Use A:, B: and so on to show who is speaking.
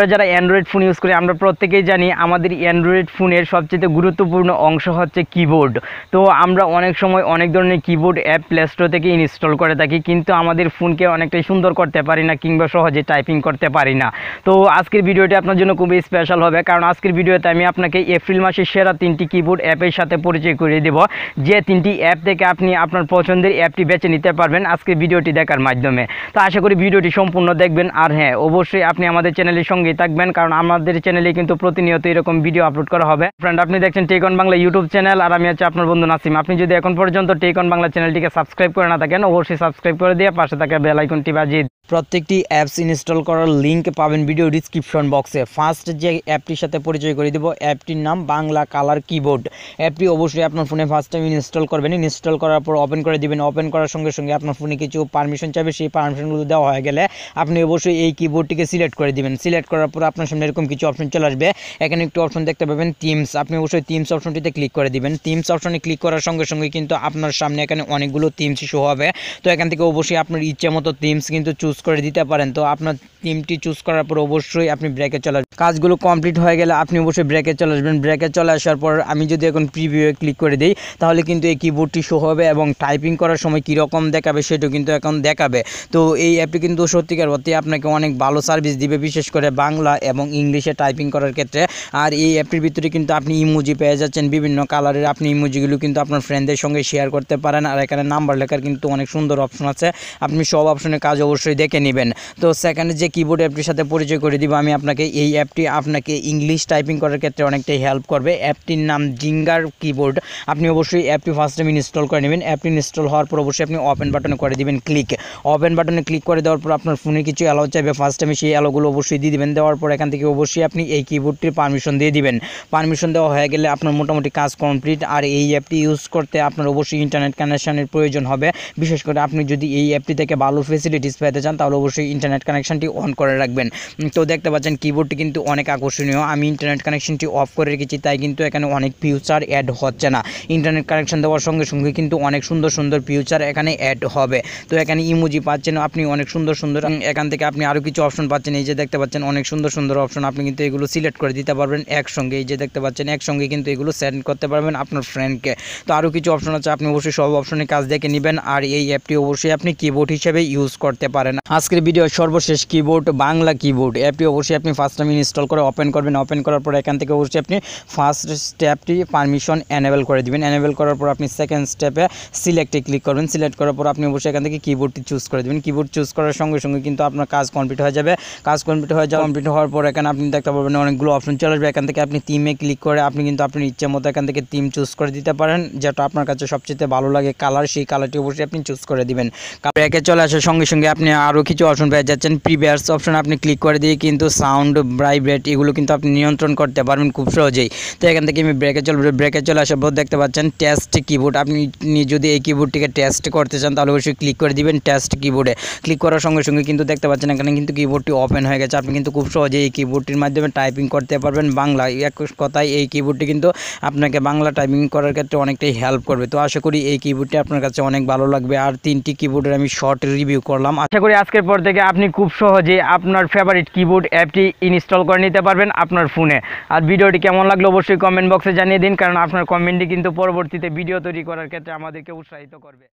A: আমরা যারা Android phone use করি আমরা প্রত্যেকেই জানি আমাদের অ্যান্ড্রয়েড ফোনের সবচেয়ে গুরুত্বপূর্ণ অংশ হচ্ছে কিবোর্ড তো আমরা অনেক সময় অনেক ধরনের কিবোর্ড অ্যাপ প্লে স্টোর থেকে ইনস্টল করে থাকি, কিন্তু আমাদের ফোনকে অনেকটাই সুন্দর করতে পারি না কিংবা সহজে টাইপিং করতে পারি না। তো আজকের ভিডিওটি আপনার জন্য খুবই স্পেশাল হবে, কারণ আজকের ভিডিওতে আমি আপনাকে এপ্রিল মাসের সেরা তিনটি কিবোর্ড অ্যাপের সাথে পরিচয় করিয়ে দেব। যে তিনটি অ্যাপ থেকে আপনি আপনার পছন্দের অ্যাপটি বেছে নিতে পারবেন আজকের ভিডিওটি দেখার মাধ্যমে। তো আশা করি ভিডিওটি সম্পূর্ণ দেখবেন। আর হ্যাঁ অবশ্যই আপনি আমাদের চ্যানেলের সঙ্গেই থাকবেন, কারণ আমাদের চ্যানেলে কিন্তু প্রতিনিয়ত এরকম ভিডিও আপলোড করা হবে ফ্রেন্ড আপনি দেখছেন টেকন বাংলা ইউটিউব চ্যানেল আর আমি হচ্ছে আপনার বন্ধু নাসিম আপনি যদি এখন পর্যন্ত টেকন বাংলা চ্যানেলটিকে সাবস্ক্রাইব করে না থাকেন, অবশ্যই সাবস্ক্রাইব করে দিয়ে পাশে থাকা বেল আইকনটি বাজিয়ে। প্রত্যেকটি অ্যাপস ইনস্টল করার লিঙ্ক পাবেন ভিডিও ডিসক্রিপশন বক্সে ফার্স্ট যে অ্যাপটির সাথে পরিচয় করে দেবো অ্যাপটির নাম বাংলা কালার কিবোর্ড অ্যাপটি অবশ্যই আপনার ফোনে ফার্স্ট টাইম ইনস্টল করবেন। ইনস্টল করার পর ওপেন করে দিবেন। ওপেন করার সঙ্গে সঙ্গে আপনার ফোনে কিছু পারমিশন চাইবে, সেই পারমিশনগুলো দেওয়া হয়ে গেলে আপনি অবশ্যই এই কিবোর্ডটিকে সিলেক্ট করে দিবেন। সিলেক্ট করার পর আপনার সামনে এরকম কিছু অপশন চলে আসবে। এখানে একটু অপশন দেখতে পাবেন টিমস আপনি অবশ্যই টিমস অপশনটিতে ক্লিক করে দিবেন। টিমস অপশনে ক্লিক করার সঙ্গে সঙ্গে কিন্তু আপনার সামনে এখানে অনেকগুলো টিমস শো হবে। তো এখান থেকে অবশ্যই আপনার ইচ্ছে মতো টিমস কিন্তু চুজ করে দিতে পারেন। তো আপনার টিমটি চুজ করার পর অবশ্যই আপনি ব্রেকে চলে আসবেন। কাজগুলো কমপ্লিট হয়ে গেলে আপনি অবশ্যই ব্রেকে চলে আসবেন। ব্রেকে চলে আসার পর আমি যদি এখন প্রিভিউয়ে ক্লিক করে দিই, তাহলে কিন্তু এই কিবোর্ডটি শো হবে এবং টাইপিং করার সময় কীরকম দেখাবে সেটাও কিন্তু এখন দেখাবে। তো এই অ্যাপটি কিন্তু সত্যিকার অর্থে আপনাকে অনেক ভালো সার্ভিস দিবে, বিশেষ করে বাংলা এবং ইংলিশে টাইপিং করার ক্ষেত্রে। আর এই অ্যাপটির ভিতরে কিন্তু আপনি ইমোজি পেয়ে যাচ্ছেন। বিভিন্ন কালারের আপনি ইমোজিগুলো কিন্তু আপনার ফ্রেন্ডদের সঙ্গে শেয়ার করতে পারেন। আর এখানে নাম্বার লেখার কিন্তু অনেক সুন্দর অপশন আছে। আপনি সব অপশনের কাজ অবশ্যই দেখে নেবেন। তো সেকেন্ড যে কিবোর্ড অ্যাপটির সাথে পরিচয় করে দিব। আমি আপনাকে এই অ্যাপটি আপনাকে ইংলিশ টাইপিং করার ক্ষেত্রে অনেকটাই হেল্প করবে। অ্যাপটির নাম জিঙ্গার কিবোর্ড আপনি অবশ্যই অ্যাপটি ফার্স্ট টাইম ইনস্টল করে নেবেন। অ্যাপটি ইনস্টল হওয়ার পর অবশ্যই আপনি ওপেন বাটনে করে দিবেন। ক্লিক ওপেন বাটনে ক্লিক করে দেওয়ার পর আপনার ফোনে কিছু অ্যালাউ চাইবে। ফার্স্ট টাইমে সেই অ্যালোগুলো অবশ্যই দিয়ে দিবেন। দেওয়ার পর এখান থেকে অবশ্যই আপনি এই কিবোর্ডটির পারমিশন দিয়ে দিবেন। পারমিশন দেওয়া হয়ে গেলে আপনার মোটামুটি কাজ কমপ্লিট আর এই অ্যাপটি ইউজ করতে আপনার অবশ্যই ইন্টারনেট কানেকশনের প্রয়োজন হবে। বিশেষ করে আপনি যদি এই অ্যাপটি থেকে ভালো ফেসিলিটিস পেতে চান, তাহলে অবশ্যই ইন্টারনেট কানেকশনটি অন করে রাখবেন। তো দেখতে পাচ্ছেন কিবোর্ডটি কিন্তু অনেক আকর্ষণীয়। আমি ইন্টারনেট কানেকশনটি অফ করে রেখেছি, তাই কিন্তু এখানে অনেক ফিউচার অ্যাড হচ্ছে না। ইন্টারনেট কানেকশন দেওয়ার সঙ্গে সঙ্গে কিন্তু অনেক সুন্দর সুন্দর ফিউচার এখানে অ্যাড হবে। তো এখানে ইমোজি পাচ্ছেন, আপনি অনেক সুন্দর সুন্দর এখান থেকে আপনি আরও কিছু অপশন পাচ্ছেন, এই যে দেখতে পাচ্ছেন অনেক সুন্দর সুন্দর অপশন আপনি কিন্তু এগুলো সিলেক্ট করে দিতে পারবেন একসঙ্গে, এই যে দেখতে পাচ্ছেন একসঙ্গে কিন্তু এগুলো সেন্ড করতে পারবেন আপনার ফ্রেন্ডকে তো আরও কিছু অপশন আছে, আপনি অবশ্যই সব অপশনের কাজ দেখে নেবেন, আর এই অ্যাপটি অবশ্যই আপনি কিবোর্ড হিসেবে ইউজ করতে পারেন। আজকের ভিডিও সর্বশেষ কিবোর্ড বাংলা কিবোর্ড অ্যাপটি অবশ্যই আপনি ফার্স্ট টাইম ইনস্টল করে ওপেন করবেন ওপেন করার পর এখান থেকে অবশ্যই আপনি ফার্স্ট স্টেপটি পারমিশন এনেবল করে দিবেন। এনেবল করার পর আপনি সেকেন্ড স্টেপে সিলেক্টে ক্লিক করবেন সিলেক্ট করার পর আপনি অবশ্যই এখান থেকে কিবোর্ডটি চুজ করে দেবেন। কিবোর্ড চুজ করার সঙ্গে সঙ্গে কিন্তু আপনার কাজ কমপ্লিট হয়ে যাবে। কাজ কমপ্লিট হয়ে যাবে কমপ্লিট হওয়ার পর এখানে আপনি দেখতে পাবেন অনেকগুলো অপশন চলে আসবে। এখান থেকে আপনি থিমে ক্লিক করে আপনি কিন্তু আপনার ইচ্ছে মতো এখান থেকে থিম চুজ করে দিতে পারেন, যেটা আপনার কাছে সবচেয়ে ভালো লাগে। কালার সেই কালারটি অবশ্যই আপনি চুজ করে দিবেন। ব্যাকে চলে আসার সঙ্গে সঙ্গে আপনি আরও কিছু অপশন পেয়ে যাচ্ছেন। প্রিভিয়াস অপশন আপনি ক্লিক করে দিয়ে কিন্তু সাউন্ড ভাইব্রেট এগুলো কিন্তু আপনি নিয়ন্ত্রণ করতে পারবেন খুব সহজেই। তো এখান থেকে আমি ব্রেকে চলবে ব্রেকে চলে আসার পর দেখতে পাচ্ছেন টেস্ট কিবোর্ড আপনি যদি এই কিবোর্ডটিকে টেস্ট করতে চান তাহলে অবশ্যই ক্লিক করে দিবেন। টেস্ট কিবোর্ডে ক্লিক করার সঙ্গে সঙ্গে কিন্তু দেখতে পাচ্ছেন এখানে কিন্তু কিবোর্ডটি ওপেন হয়ে গেছে। আপনি কিন্তু খুব সহজেই এই কিবোর্ডটির মাধ্যমে টাইপিং করতে পারবেন। বাংলা এক কথায় এই কিবোর্ডটি কিন্তু আপনাকে বাংলা টাইপিং করার ক্ষেত্রে অনেকটাই হেল্প করবে। তো আশা করি এই কিবোর্ডটি আপনার কাছে অনেক ভালো লাগবে। আর তিনটি কিবোর্ডের আমি শর্ট রিভিউ করলাম। আশা করি আজকের পর থেকে আপনি খুব সহজে আপনার ফেভারিট কিবোর্ড অ্যাপটি ইনস্টল করে নিতে পারবেন আপনার ফোনে আর ভিডিওটি কেমন লাগল অবশ্যই কমেন্ট বক্সে জানিয়ে দিন, কারণ আপনার কমেন্টটি কিন্তু পরবর্তীতে ভিডিও তৈরি করার ক্ষেত্রে আমাদেরকে উৎসাহিত করবে।